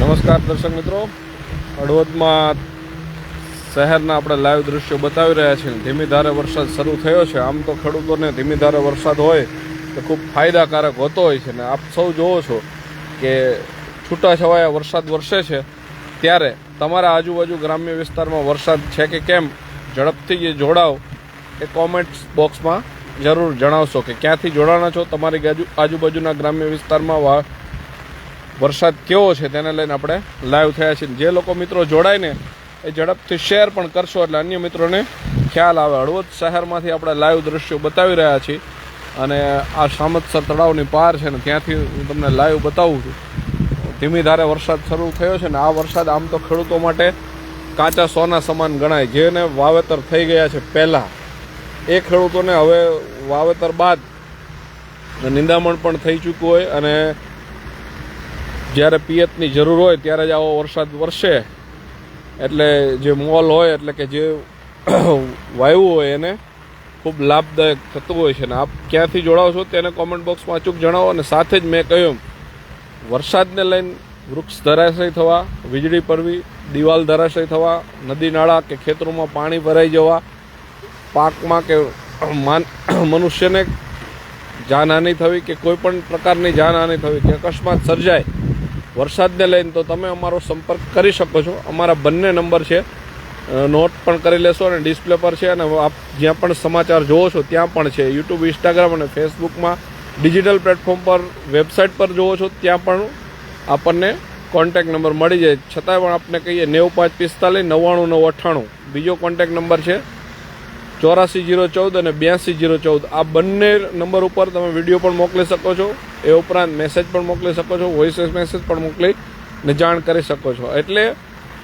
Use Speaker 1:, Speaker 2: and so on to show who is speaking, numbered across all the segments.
Speaker 1: નમસ્કાર દર્શક મિત્રો. હળવદમાં શહેરના આપણે લાઈવ દૃશ્યો બતાવી રહ્યા છીએ. ધીમી ધારે વરસાદ શરૂ થયો છે. આમ તો ખેડૂતોને ધીમી ધારે વરસાદ હોય તો ખૂબ ફાયદાકારક હોતો હોય છે. ને આપ સૌ જોવો છો કે છૂટાછવાયા વરસાદ વરસે છે. ત્યારે તમારા આજુબાજુ ગ્રામ્ય વિસ્તારમાં વરસાદ છે કે કેમ? ઝડપથી જે જોડાવ એ કોમેન્ટ્સ બોક્સમાં જરૂર જણાવશો કે ક્યાંથી જોડાણા છો? તમારી આજુબાજુના ગ્રામ્ય વિસ્તારમાં વરસાદ કેવો છે તેને લઈને આપણે લાઈવ થયા છીએ. જે લોકો મિત્રો જોડાય ને, એ ઝડપથી શેર પણ કરશો એટલે અન્ય મિત્રોને ખ્યાલ આવે. હળવદ શહેરમાંથી આપણે લાઈવ દૃશ્યો બતાવી રહ્યા છીએ અને આ સામતસર તળાવની પાર છે ને, ત્યાંથી હું તમને લાઈવ બતાવું છું. ધીમી ધારે વરસાદ શરૂ થયો છે ને, આ વરસાદ આમ તો ખેડૂતો માટે કાચા સોના સમાન ગણાય. જેને વાવેતર થઈ ગયા છે પહેલાં, એ ખેડૂતોને હવે વાવેતર બાદ નિંદામણ પણ થઈ ચૂક્યું હોય અને જ્યારે પિયતની જરૂર હોય ત્યારે જ આવો વરસાદ વરસે. એટલે જે મોલ હોય, એટલે કે જે વાયુ હોય એને ખૂબ લાભદાયક થતું હોય છે. ને આપ ક્યાંથી જોડાઓ છો તેને કોમેન્ટ બોક્સમાં અચૂક જણાવો અને સાથે જ મેં કહ્યું, વરસાદને લઈને વૃક્ષ ધરાશય થવા, વીજળી પડવી, દિવાલ ધરાશય થવા, નદી નાળા કે ખેતરોમાં પાણી ભરાઈ જવા, પાકમાં કે માન મનુષ્યને જાનહાનિ થવી કે કોઈ પણ પ્રકારની જાનહાનિ થવી કે અકસ્માત સર્જાય વરસાદને લઈને તો તમે અમારો સંપર્ક કરી શકો છો. અમારા બંને નંબર છે. નોટ પણ કરી લેશો અને ડિસ્પ્લે પર છે અને આપ જ્યાં પણ સમાચાર જોવો છો ત્યાં પણ છે. યુટ્યુબ, ઇન્સ્ટાગ્રામ અને ફેસબુકમાં ડિજિટલ પ્લેટફોર્મ પર, વેબસાઇટ પર જોવો છો ત્યાં પણ આપણને કોન્ટેક નંબર મળી જાય. છતાંય પણ આપણે કહીએ નેવું પાંચ પિસ્તાલીસ નવ્વાણું નવ અઠ્ઠાણું. બીજો કોન્ટેક નંબર છે ચોરાસી જીરો ચૌદ અને બ્યાસી જીરો ચૌદ. આ બંને નંબર ઉપર તમે વીડિયો પણ મોકલી શકો છો. એ ઉપરાંત મેસેજ પણ મોકલી શકો છો વોઇસ મેસેજ પણ મોકલી ને જાણ કરી શકો છો. એટલે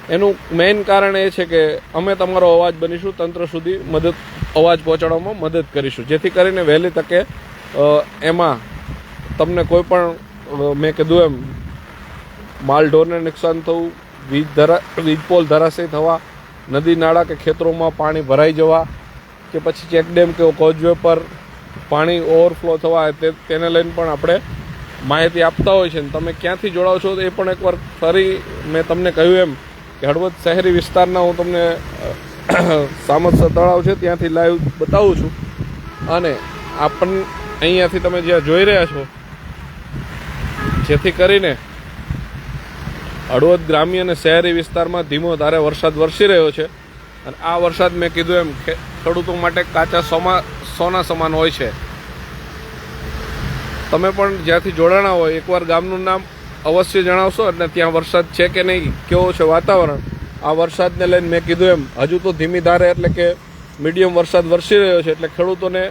Speaker 1: એનું મેઇન કારણ એ છે કે અમે તમારો અવાજ બનીશું તંત્ર સુધી મદદ, અવાજ પહોંચાડવામાં મદદ કરીશું. જેથી કરીને વહેલી તકે એમાં તમને કોઈ પણ મેં કીધું એમ માલઢોરને નુકસાન થવું, વીજ ધરા, વીજ પોલ ધરાશય થવા, નદી, નાળા કે ખેતરોમાં પાણી ભરાઈ જવા કે પછી ચેકડેમ કે કોઝવે પર પાણી ઓવરફ્લો થવા તેને લઈને પણ આપણે માહિતી આપતા હોય છે ને તમે ક્યાંથી જોડાવ છો એ પણ એકવાર ફરી મેં તમને કહ્યું એમ કે હળવદ શહેરી વિસ્તારના હું તમને સામતસર તળાવ છે, ત્યાંથી લાઈવ બતાવું છું. અને આપણ અહીંયાથી તમે જ્યાં જોઈ રહ્યા છો, જેથી કરીને હળવદ ગ્રામ્ય અને શહેરી વિસ્તારમાં ધીમો ધારે વરસાદ વરસી રહ્યો છે. અને આ વરસાદ મેં કીધું એમ ખેડૂતો માટે કાચા સોમા સોના સમાન હોય છે. તમે પણ જ્યાંથી જોડાણા હોય, એકવાર ગામનું નામ અવશ્ય જણાવશો એટલે ત્યાં વરસાદ છે કે નહીં, કેવો છે વાતાવરણ? આ વરસાદને લઈને મેં કીધું એમ, હજુ તો ધીમી ધારે એટલે કે મીડિયમ વરસાદ વરસી રહ્યો છે એટલે ખેડૂતોને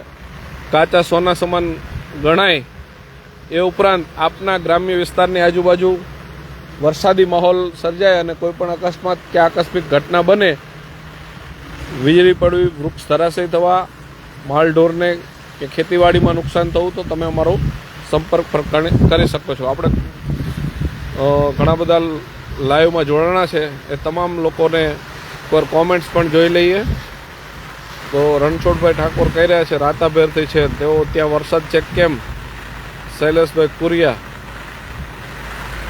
Speaker 1: કાચા સોના સમાન ગણાય. એ ઉપરાંત આપના ગ્રામ્ય વિસ્તારની આજુબાજુ વરસાદી માહોલ સર્જાય અને કોઈ પણ અકસ્માત કે આકસ્મિક ઘટના બને, વીજળી પડવી, વૃક્ષ ધરાશય થવા માલઢોરને કે ખેતીવાડીમાં નુકસાન થવું તો તમે અમારો સંપર્ક પર કરી શકો છો. આપણે ઘણા બધા લાઈવમાં જોડાણા છે. એ તમામ લોકોને એકવાર કોમેન્ટ્સ પણ જોઈ લઈએ. તો રણછોડભાઈ ઠાકોર કહી રહ્યા છે, રાતાભેરથી છે. તેઓ ત્યાં વરસાદ છે કેમ? શૈલેષભાઈ કુરિયા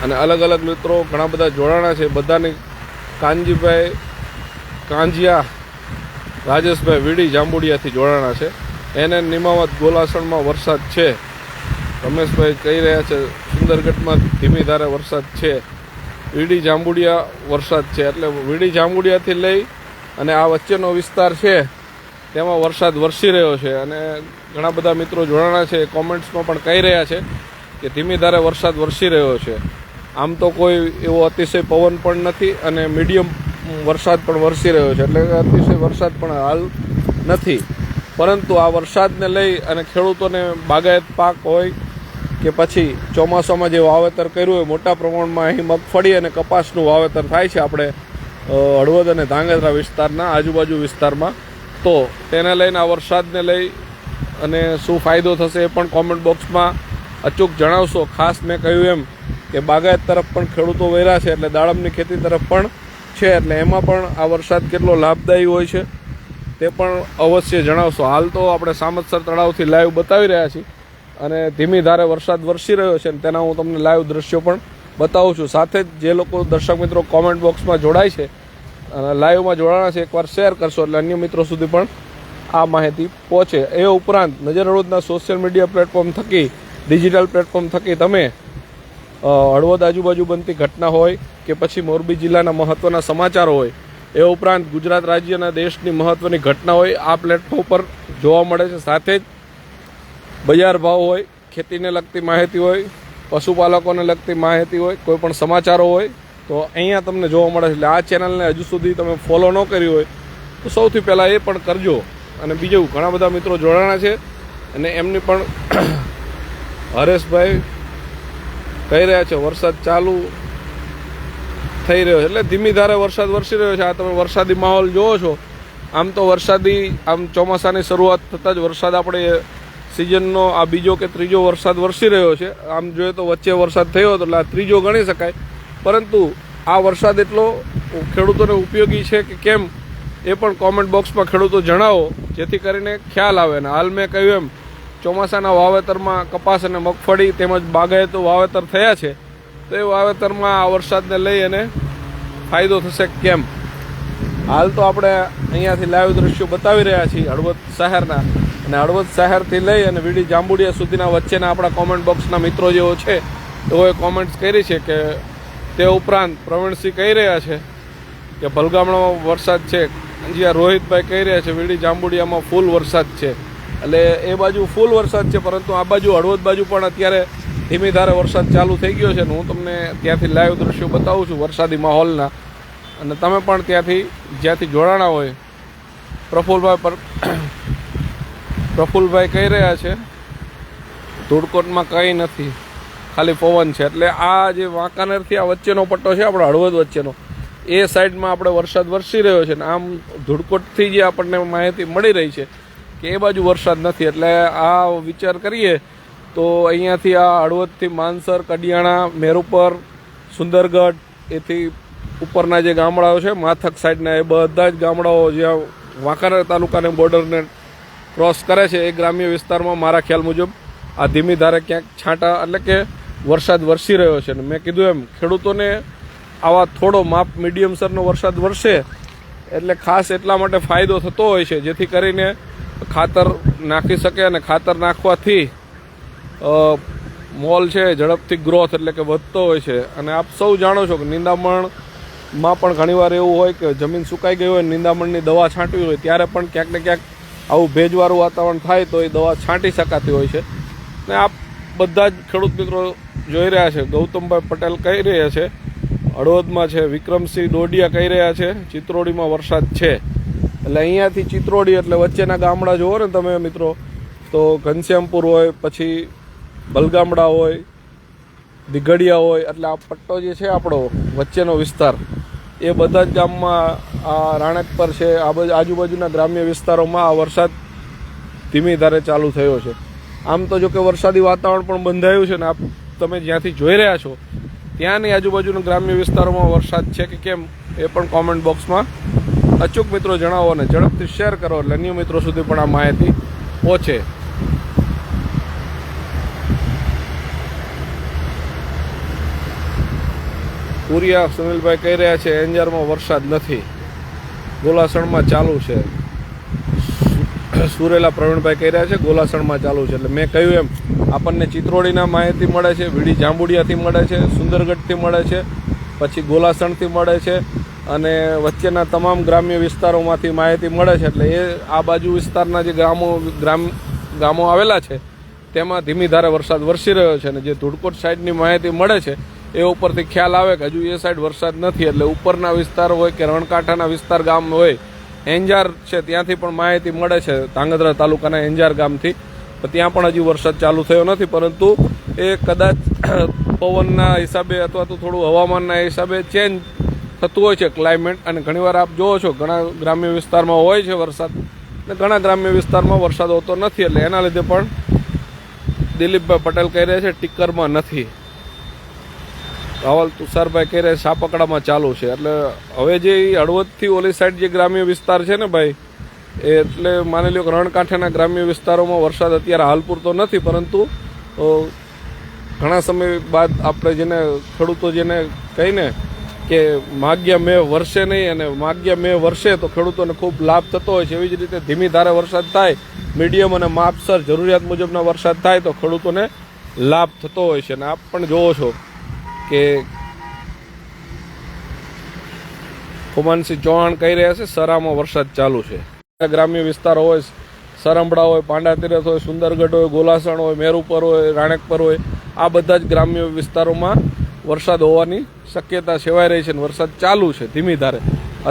Speaker 1: અને અલગ અલગ મિત્રો ઘણા બધા જોડાણા છે. બધાની કાનજીભાઈ કાંજિયા રાજેશભાઈ વીડી જાંબુડિયાથી જોડાણા છે. એને નિમાવત ગોલાસણમાં વરસાદ છે. રમેશભાઈ કહી રહ્યા છે, સુંદરગઢમાં ધીમી ધારે વરસાદ છે. વીડી જાંબુડિયા વરસાદ છે, એટલે વીડી જાંબુડિયાથી લઈ અને આ વચ્ચેનો વિસ્તાર છે, તેમાં વરસાદ વરસી રહ્યો છે. અને ઘણા બધા મિત્રો જોડાણા છે, કોમેન્ટ્સમાં પણ કહી રહ્યા છે કે ધીમી ધારે વરસાદ વરસી રહ્યો છે. આમ તો કોઈ એવો અતિશય પવન પણ નથી અને મીડિયમ વરસાદ પણ વરસી રહ્યો છે. એટલે અતિશય વરસાદ પણ હાલ નથી. પરંતુ આ વરસાદને લઈ અને ખેડૂતોને બાગાયત પાક હોય કે પછી ચોમાસામાં જે વાવેતર કર્યું હોય, મોટા પ્રમાણમાં અહીં મગફળી અને કપાસનું વાવેતર થાય છે આપણે હળવદ અને ધાંગધ્રા વિસ્તારના આજુબાજુ વિસ્તારમાં. તો તેને લઈને આ વરસાદને લઈ અને શું ફાયદો થશે એ પણ કોમેન્ટ બોક્સમાં અચૂક જણાવશો. ખાસ મેં કહ્યું એમ કે બાગાયત તરફ પણ ખેડૂતો વેરા છે, એટલે દાડમની ખેતી તરફ પણ છે એટલે એમાં પણ આ વરસાદ કેટલો લાભદાયી હોય છે તે પણ અવશ્ય જણાવશો. હાલ તો આપણે સામતસર તળાવથી લાઈવ બતાવી રહ્યા છીએ અને ધીમી ધારે વરસાદ વરસી રહ્યો છે અને તેના હું તમને લાઈવ દ્રશ્યો પણ બતાવું છું. સાથે જ જે લોકો દર્શક મિત્રો કોમેન્ટ બોક્સમાં જોડાય છે અને લાઈવમાં જોડાણા છે, એકવાર શેર કરશો એટલે અન્ય મિત્રો સુધી પણ આ માહિતી પહોંચે. એ ઉપરાંત નજર રોજના સોશિયલ મીડિયા પ્લેટફોર્મ થકી ડિજિટલ પ્લેટફોર્મ થકી તમે હળવદ આજુબાજુ બનતી ઘટના હોય કે પછી મોરબી જિલ્લાના મહત્ત્વના સમાચારો હોય, એ ઉપરાંત ગુજરાત રાજ્યના દેશની મહત્ત્વની ઘટના હોય, આ પ્લેટફોર્મ પર જોવા મળે છે. સાથે જ બજાર ભાવ હોય, ખેતીને લગતી માહિતી હોય, પશુપાલકોને લગતી માહિતી હોય, કોઈ પણ સમાચારો હોય, તો અહીંયા તમને જોવા મળે છે. એટલે આ ચેનલને હજુ સુધી તમે ફોલો ન કરી હોય, તો સૌથી પહેલાં એ પણ કરજો. અને બીજું, ઘણા બધા મિત્રો જોડાણા છે. અને એમની પણ હરેશભાઈ કહી રહ્યા છે, વરસાદ ચાલુ થઈ રહ્યો છે. એટલે ધીમી ધારે વરસાદ વરસી રહ્યો છે. આ તમે વરસાદી માહોલ જોવો છો. આમ તો વરસાદી, આમ ચોમાસાની શરૂઆત થતાં જ વરસાદ આપણે સિઝનનો આ બીજો કે ત્રીજો વરસાદ વરસી રહ્યો છે. આમ જોઈએ તો વચ્ચે વરસાદ થયો હતો, એટલે આ ત્રીજો ગણી શકાય. પરંતુ આ વરસાદ એટલો ખેડૂતોને ઉપયોગી છે કે કેમ, એ પણ કોમેન્ટ બોક્સમાં ખેડૂતો જણાવો, જેથી કરીને ખ્યાલ આવે. ને હાલ મેં કહ્યું એમ ચોમાસાના વાવેતરમાં કપાસ અને મગફળી તેમજ બાગાયતું વાવેતર થયા છે. તો એ વાવેતરમાં આ વરસાદને લઈ અને ફાયદો થશે કેમ? હાલ તો આપણે અહીંયાથી લાઈવ દ્રશ્યો બતાવી રહ્યા છીએ હળવદ શહેરના. અને હળવદ શહેરથી લઈ અને વીડી જાંબુડિયા સુધીના વચ્ચેના આપણા કોમેન્ટ બોક્સના મિત્રો જેઓ છે, તેઓએ કોમેન્ટ્સ કરી છે કે તે ઉપરાંત પ્રવીણસિંહ કહી રહ્યા છે કે ભલગામડામાં વરસાદ છે. જ્યાં રોહિતભાઈ કહી રહ્યા છે, વીડી જાંબુડિયામાં ફૂલ વરસાદ છે. એટલે એ બાજુ ફૂલ વરસાદ છે, પરંતુ આ બાજુ હળવદ બાજુ પણ અત્યારે ધીમી ધારે વરસાદ ચાલુ થઈ ગયો છે અને હું તમને ત્યાંથી લાઈવ દ્રશ્યો બતાવું છું વરસાદી માહોલના. અને તમે પણ ત્યાંથી, જ્યાંથી જોડાણા હોય, પ્રફુલભાઈ પર પ્રફુલભાઈ કહી રહ્યા છે, ધૂળકોટમાં કંઈ નથી, ખાલી પવન છે. એટલે આ જે વાંકાનેરથી આ વચ્ચેનો પટ્ટો છે, આપણો હળવદ વચ્ચેનો, એ સાઈડમાં આપણે વરસાદ વરસી રહ્યો છે ને આમ ધૂળકોટથી જે આપણને માહિતી મળી રહી છે કે એ બાજુ વરસાદ નથી. એટલે આ વિચાર કરીએ તો અહીંયાથી આ હળવદથી માનસર, કડિયાણા મેરુપર સુંદરગઢ, એથી ઉપરના જે ગામડાઓ છે, માથક સાઈડના એ બધા જ ગામડાઓ જ્યાં વાંકાનેર તાલુકાને બોર્ડરને ક્રોસ કરે છે, એ ગ્રામ્ય વિસ્તારમાં મારા ખ્યાલ મુજબ આ ધીમી ધારે ક્યાંક છાંટા એટલે કે વરસાદ વરસી રહ્યો છે. ને મેં કીધું એમ, ખેડૂતોને આવા થોડો માપ મીડિયમ સરનો વરસાદ વરસે એટલે ખાસ એટલા માટે ફાયદો થતો હોય છે, જેથી કરીને ખાતર નાખી શકે અને ખાતર નાખવાથી મોલ છે ઝડપથી ગ્રોથ એટલે કે વધતો હોય છે. અને આપ સૌ જાણો છો કે નિંદામણમાં પણ ઘણીવાર એવું હોય કે જમીન સુકાઈ ગઈ હોય નિંદામણની દવા છાંટવી હોય, ત્યારે પણ ક્યાંક ને ક્યાંક આવું ભેજવાળું વાતાવરણ થાય તો એ દવા છાંટી શકાતી હોય છે. ને આપ બધા જ ખેડૂત મિત્રો જોઈ રહ્યા છે, ગૌતમભાઈ પટેલ કહી રહ્યા છે, હળવદમાં છે, વિક્રમસિંહ ડોડિયા કહી રહ્યા છે, ચિત્રોડીમાં વરસાદ છે. એટલે અહીંયાથી ચિત્રોડી એટલે વચ્ચેના ગામડા જુઓ ને તમે મિત્રો, તો ઘનશ્યામપુર હોય, પછી બલગામડા હોય દિગડિયા હોય, એટલે આ પટ્ટો જે છે આપણો, વચ્ચેનો વિસ્તાર, એ બધા જ ગામમાં આ રાણકપર છે, આ બધા, આજુબાજુના ગ્રામ્ય વિસ્તારોમાં આ વરસાદ ધીમી ધારે ચાલુ થયો છે. આમ તો જો કે વરસાદી વાતાવરણ પણ બંધાયું છે ને આપ તમે જ્યાંથી જોઈ રહ્યા છો, ત્યાંની આજુબાજુના ગ્રામ્ય વિસ્તારોમાં વરસાદ છે કે કેમ, એ પણ કોમેન્ટ બોક્સમાં અચૂક મિત્રો જણાવો અને ઝડપથી શેર કરો એટલે અન્ય મિત્રો સુધી પણ આ માહિતી પહોંચે. પુરિયા સુનિલભાઈ કહી રહ્યા છે એન્જારમાં વરસાદ નથી. ગોલાસણમાં ચાલુ છે. સુરેલા પ્રવીણભાઈ કહી રહ્યા છે, ગોલાસણમાં ચાલુ છે. એટલે મેં કહ્યું એમ, આપણને ચિત્રોડીના માહિતી મળે છે, વીડી જાંબુડિયાથી મળે છે, સુંદરગઢથી મળે છે, પછી ગોલાસણથી મળે છે અને વચ્ચેના તમામ ગ્રામ્ય વિસ્તારોમાંથી માહિતી મળે છે એટલે એ આ બાજુ વિસ્તારના જે ગામો ગ્રામ, ગામો આવેલા છે, તેમાં ધીમી ધારે વરસાદ વરસી રહ્યો છે અને જે ધૂળકોટ સાઈડની માહિતી મળે છે, એ ઉપરથી ખ્યાલ આવે કે હજુ એ સાઈડ વરસાદ નથી. એટલે ઉપરના વિસ્તાર હોય કે રણકાંઠાના વિસ્તાર ગામ હોય એન્જાર છે ત્યાંથી પણ માહિતી મળે છે ધાંગધ્રા તાલુકાના એંજાર ગામથી. ત્યાં પણ હજી વરસાદ ચાલુ થયો નથી, પરંતુ એ કદાચ પવનના હિસાબે અથવા તો થોડું હવામાનના હિસાબે ચેન્જ થતું હોય છે ક્લાઇમેટ અને ઘણીવાર આપ જોવો છો, ઘણા ગ્રામ્ય વિસ્તારમાં હોય છે વરસાદ. અને ઘણા ગ્રામ્ય વિસ્તારમાં વરસાદ હોતો નથી, એટલે એના લીધે પણ દિલીપભાઈ પટેલ કહી રહ્યા છે ટીકરમાં નથી. રાવલ તુષારભાઈ કહી રહ્યા સાપકડામાં ચાલુ છે. એટલે હવે જે હળવદથી ઓલી સાઈડ જે ગ્રામ્ય વિસ્તાર છે ને ભાઈ, એટલે માની લો રણકાંઠાના ગ્રામ્ય વિસ્તારોમાં વરસાદ અત્યારે હાલ પૂરતો નથી, પરંતુ ઘણા સમય બાદ આપણે જેને, ખેડૂતો જેને કહીને કે માગ્યા મેં વરસે નહીં અને માગ્યા મેં વરસે તો ખેડૂતોને ખૂબ લાભ થતો હોય છે. એવી જ રીતે ધીમી ધારે વરસાદ થાય, મીડિયમ અને માપસર જરૂરિયાત મુજબના વરસાદ થાય તો ખેડૂતોને લાભ થતો હોય છે. અને આપ પણ જોવો છો કે ખુમાનસિંહ ચૌહાણ કહી રહ્યા છે, સરામાં વરસાદ ચાલુ છે. ગ્રામ્ય વિસ્તારો હોય સરંભડા હોય, પાંડા હોય, સુંદરગઢ હોય, ગોલાસણ હોય મેરુપર હોય રાણેકપર હોય, આ બધા જ ગ્રામ્ય વિસ્તારોમાં વરસાદ હોવાની શક્યતા સેવાઈ રહી છે અને વરસાદ ચાલુ છે ધીમી ધારે.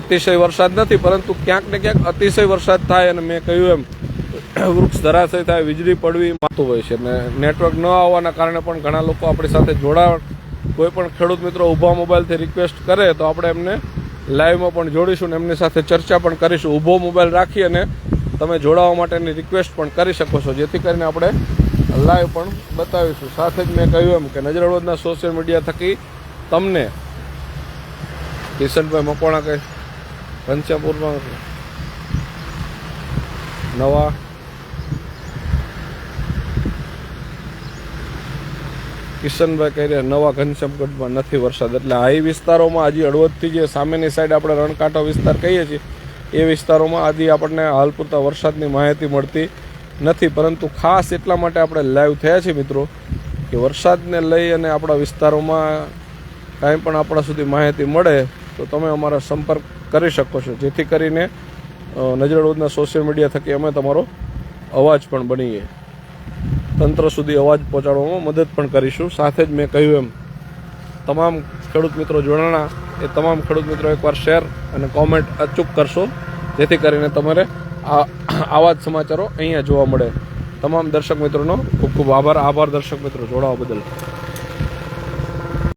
Speaker 1: અતિશય વરસાદ નથી, પરંતુ ક્યાંક ને ક્યાંક અતિશય વરસાદ થાય અને મેં કહ્યું એમ, વૃક્ષ ધરાશય થાય, વીજળી પડવી માતું હોય છે. અને નેટવર્ક ન આવવાના કારણે પણ ઘણા લોકો આપણી સાથે જોડાણ, કોઈ પણ ખેડૂત મિત્રો ઊભા મોબાઈલથી રિક્વેસ્ટ કરે તો આપણે એમને લાઈવમાં પણ જોડીશું ને એમની સાથે ચર્ચા પણ કરીશું. ઊભો મોબાઈલ રાખી અને તમે જોડાવા માટેની રિક્વેસ્ટ પણ કરી શકો છો, જેથી કરીને આપણે લાઈવ પણ બતાવીશું. સાથે જ મેં કહ્યું એમ કે નજરવડના સોશિયલ મીડિયા થકી તમને કિશનભાઈ મકવાણા કહે ઘનશ્યામપુરમાં નવા કિશનભાઈ કહી રહ્યા, નવા ઘનશ્યામગઢમાં નથી વરસાદ. એટલે આ વિસ્તારોમાં હજી હળવદથી જે સામેની સાઈડ આપણે રણકાંઠો વિસ્તાર કહીએ છીએ, એ વિસ્તારોમાં હજી આપણને હાલ પૂરતા વરસાદની માહિતી મળતી નથી પરંતુ ખાસ એટલા માટે આપણે લાઈવ થયા છીએ મિત્રો કે વરસાદને લઈ અને આપણા વિસ્તારોમાં કાંઈ પણ આપણા સુધી માહિતી મળે તો તમે અમારા સંપર્ક કરી શકો છો. જેથી કરીને અ, સોશિયલ મીડિયા થકી અમે તમારો અવાજ પણ બનીએ. તંત્ર સુધી અવાજ પહોંચાડવામાં મદદ પણ કરીશું. સાથે જ મેં કહ્યું એમ તમામ ખેડૂત મિત્રો જોડાણા એ તમામ ખેડૂત મિત્રો એકવાર શેર અને કોમેન્ટ અચૂક કરશો જેથી કરીને તમારે આ આવા જ સમાચારો અહીંયા જોવા મળે. તમામ દર્શક મિત્રોનો ખૂબ ખૂબ આભાર. આભાર દર્શક મિત્રો. જોડાવા બદલ.